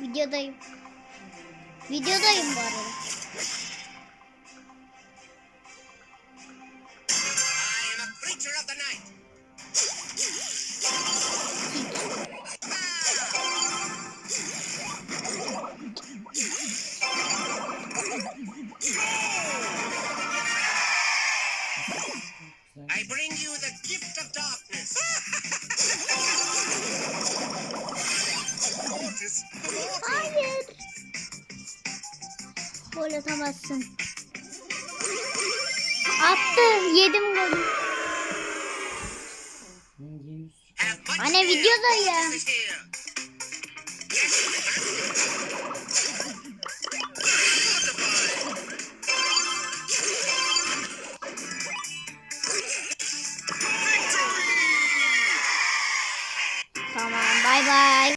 Videodayım. Videodayım bu arada. I bring you the gift of darkness. Mortis, Hayır. Gol atamazsın. Attı. Yedim golü. Anne videodayım. is here. Tamam bay bay.